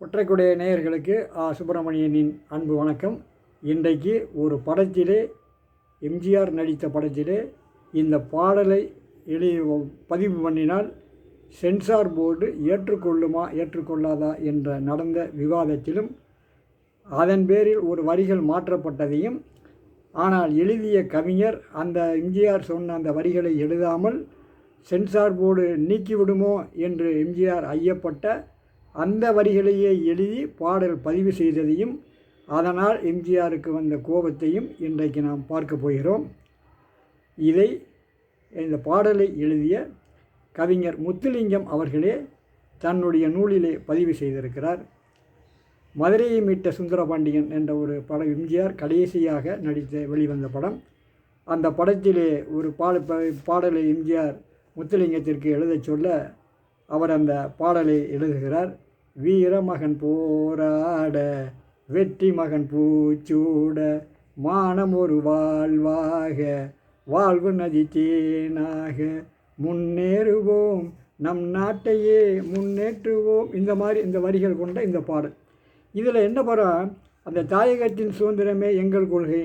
குற்றைக்குடைய நேயர்களுக்கு ஆ சுப்பிரமணியனின் அன்பு வணக்கம். இன்றைக்கு ஒரு படத்திலே எம்ஜிஆர் நடித்த படத்திலே இந்த பாடலை எழுதி பதிவு பண்ணினால் சென்சார் போர்டு ஏற்றுக்கொள்ளுமா ஏற்றுக்கொள்ளாதா என்ற நடந்த விவாதத்திலும் அதன் பேரில் ஒரு வரிகள் மாற்றப்பட்டதையும் ஆனால் எழுதிய கவிஞர் அந்த எம்ஜிஆர் சொன்ன அந்த வரிகளை எழுதாமல் சென்சார் போர்டு நீக்கிவிடுமோ என்று எம்ஜிஆர் ஐயப்பட்ட அந்த வரிகளையே எழுதி பாடல் பதிவு செய்ததையும் அதனால் எம்ஜிஆருக்கு வந்த கோபத்தையும் இன்றைக்கு நாம் பார்க்க போகிறோம். இதை இந்த பாடலை எழுதிய கவிஞர் முத்துலிங்கம் அவர்களே தன்னுடைய நூலிலே பதிவு செய்திருக்கிறார். மதுரையை மீட்ட சுந்தரபாண்டியன் என்ற ஒரு படம் எம்ஜிஆர் கடைசியாக நடித்த வெளிவந்த படம். அந்த படத்திலே ஒரு பாட பாடலை எம்ஜிஆர் முத்துலிங்கத்திற்கு எழுதச் சொல்ல அவர் அந்த பாடலை எழுதுகிறார். வீரமகன் போராட வெற்றி மகன் பூச்சூட மானம் ஒரு வாழ்வாக வாழ்வு நதி தேனாக முன்னேறுவோம் நம் நாட்டையே முன்னேற்றுவோம். இந்த மாதிரி இந்த வரிகள் கொண்ட இந்த பாடல். இதில் என்ன படம் அந்த தாயகத்தின் சுதந்திரமே எங்கள் கொள்கை.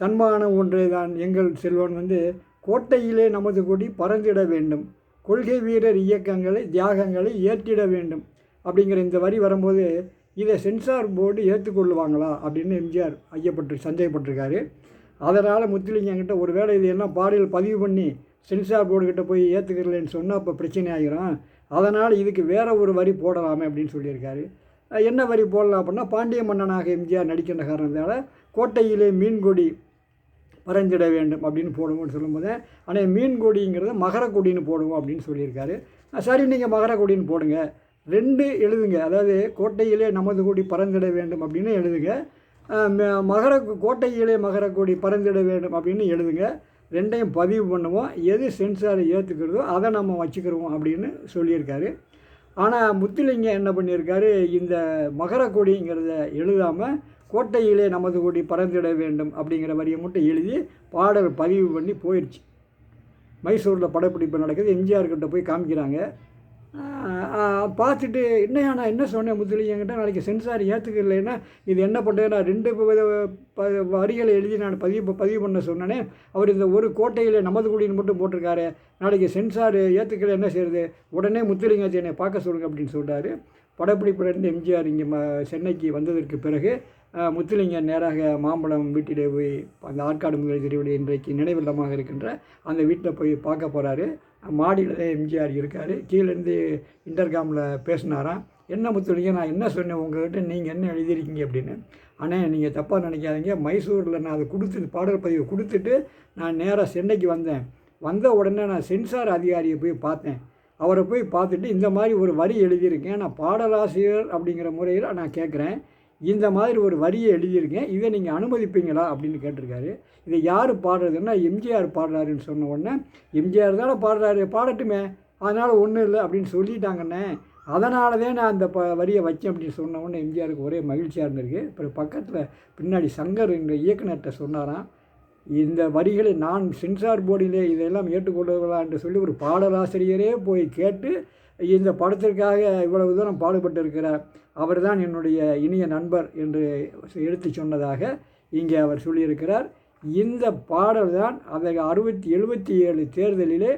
தன்மானம் ஒன்றே தான் எங்கள் செல்வன் வந்து கோட்டையிலே நமது கொடி பறந்திட வேண்டும். கொள்கை வீரர் இயக்கங்களை தியாகங்களை ஏற்றிட வேண்டும். அப்படிங்கிற இந்த வரி வரும்போது இதை சென்சார் போர்டு ஏற்றுக்கொள்ளுவாங்களா அப்படின்னு எம்ஜிஆர் ஐயப்பட்டு சந்தேகப்பட்டிருக்காரு. அதனால் முத்துலிங்கங்கிட்ட ஒரு வேளை இதையெல்லாம் பாடல் பதிவு பண்ணி சென்சார் போர்டு கிட்டே போய் ஏற்றுக்கிறலன்னு சொன்னால் அப்போ பிரச்சனை ஆகிரும் அதனால் இதுக்கு வேறு ஒரு வரி போடலாமே அப்படின்னு சொல்லியிருக்காரு. என்ன வரி போடலாம் அப்படின்னா பாண்டிய மன்னனாக எம்ஜிஆர் நடிக்கின்ற காரணத்தால் கோட்டையிலே மீன்கொடி பறந்திட வேண்டும் அப்படின்னு போடுவோம்னு சொல்லும்போது ஆனால் மீன் கொடிங்கிறத போடுவோம் அப்படின்னு சொல்லியிருக்காரு. சரி நீங்கள் மகரக்கொடின்னு போடுங்க. ரெண்டு எழுதுங்க. அதாவது கோட்டையிலே நமது கூடி பறந்திட வேண்டும் அப்படின்னு எழுதுங்க. மகர கோட்டையிலே மகர கூடி பறந்திட வேண்டும் அப்படின்னு எழுதுங்க. ரெண்டையும் பதிவு பண்ணுவோம். எது சென்சாரை ஏற்றுக்கிறதோ அதை நம்ம வச்சுக்கிறோம் அப்படின்னு சொல்லியிருக்காரு. ஆனால் முத்துலிங்கம் என்ன பண்ணியிருக்காரு? இந்த மகர கொடிங்கிறத எழுதாமல் கோட்டையிலே நமது கொடி பறந்திட வேண்டும் அப்படிங்கிற வரியை மட்டும் எழுதி பாடல் பதிவு பண்ணி போயிடுச்சு மைசூரில் படப்பிடிப்பு நடக்குது. எம்ஜிஆர் கிட்ட போய் காமிக்கிறாங்க. பார்த்துட்டு என்னையா நான் என்ன சொன்னேன் முத்துலிங்கங்கிட்ட நாளைக்கு சென்சார் ஏற்றுக்கலைன்னா இது என்ன பண்ணுறது நான் ரெண்டு வரிகளை எழுதி நான் பதிவு பதிவு பண்ண சொன்னேனே. அவர் இந்த ஒரு கோட்டையில் நமது குடின்னு மட்டும் போட்டிருக்காரு. நாளைக்கு சென்சார் ஏற்றுக்கலை என்ன செய்யுது உடனே முத்துலிங்கத்தை என்னை பார்க்க சொல்லுங்கள் அப்படின்னு சொல்கிறாரு படப்பிடிப்புலேருந்து எம்ஜிஆர் இங்கே ம சென்னைக்கு வந்ததற்கு பிறகு முத்துலிங்கம் நேராக மாம்பழம் வீட்டிலே போய் அந்த ஆற்காடு முதல் திருவிழி இன்றைக்கு நினைவில்லமாக இருக்கின்ற அந்த வீட்டில் போய் பார்க்க போகிறாரு மாடியில் தான் எம்ஜிஆர் இருக்கார். கீழேருந்து இன்டர்காமில் பேசினாராம். என்ன முத்துலிங்க நான் என்ன சொன்னேன்? உங்கள்கிட்ட நீங்கள் என்ன எழுதியிருக்கீங்க? அப்படின்னு. ஆனால் நீங்கள் தப்பாக நினைக்காதீங்க. மைசூரில் நான் அதை கொடுத்து பாடல் பதிவு கொடுத்துட்டு நான் நேராக சென்னைக்கு வந்தேன். வந்த உடனே நான் சென்சார் அதிகாரியை போய் பார்த்தேன். அவரை போய் பார்த்துட்டு இந்த மாதிரி ஒரு வரி எழுதியிருக்கேன். நான் பாடலாசிரியர் அப்படிங்கிற முறையில் நான் கேட்குறேன் இந்த மாதிரி ஒரு வரியை எழுதியிருக்கேன். இதை நீங்கள் அனுமதிப்பீங்களா அப்படின்னு கேட்டிருக்காரு. இதை யார் பாடுறதுன்னா எம்ஜிஆர் பாடுறாருன்னு சொன்ன உடனே எம்ஜிஆர் தானே பாடுறாரு பாடட்டுமே அதனால் ஒன்றும் இல்லை அப்படின்னு சொல்லிட்டாங்கண்ணே. அதனால தான் நான் அந்த ப வரியை வச்சேன் அப்படின்னு சொன்ன உடனே எம்ஜிஆருக்கு ஒரே மகிழ்ச்சியாக இருந்திருக்கு. அப்புறம் பக்கத்தில் பின்னாடி சங்கர் என்ற இயக்குநர்கிட்ட சொன்னாராம் இந்த வரிகளை நான் சென்சார் போர்டிலே இதெல்லாம் ஏற்றுக்கொள்ளலாம் என்று சொல்லி ஒரு பாடலாசிரியரே போய் கேட்டு இந்த படத்திற்காக இவ்வளவு தூரம் பாடுபட்டு இருக்கிறார் அவர் தான் என்னுடைய இனிய நண்பர் என்று எடுத்து சொன்னதாக இங்கே அவர் சொல்லியிருக்கிறார். இந்த பாடல் தான் அதை அறுபத்தி எழுபத்தி ஏழு தேர்தலிலே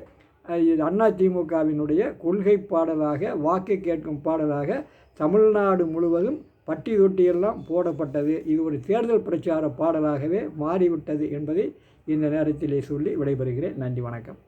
அண்ணா திமுகவினுடைய கொள்கை பாடலாக வாக்கு கேட்கும் பாடலாக தமிழ்நாடு முழுவதும் பட்டி தொட்டியெல்லாம் போடப்பட்டது. இது ஒரு தேர்தல் பிரச்சார பாடலாகவே மாறிவிட்டது என்பதை இந்த நேரத்திலே சொல்லி விடைபெறுகிறேன். நன்றி வணக்கம்.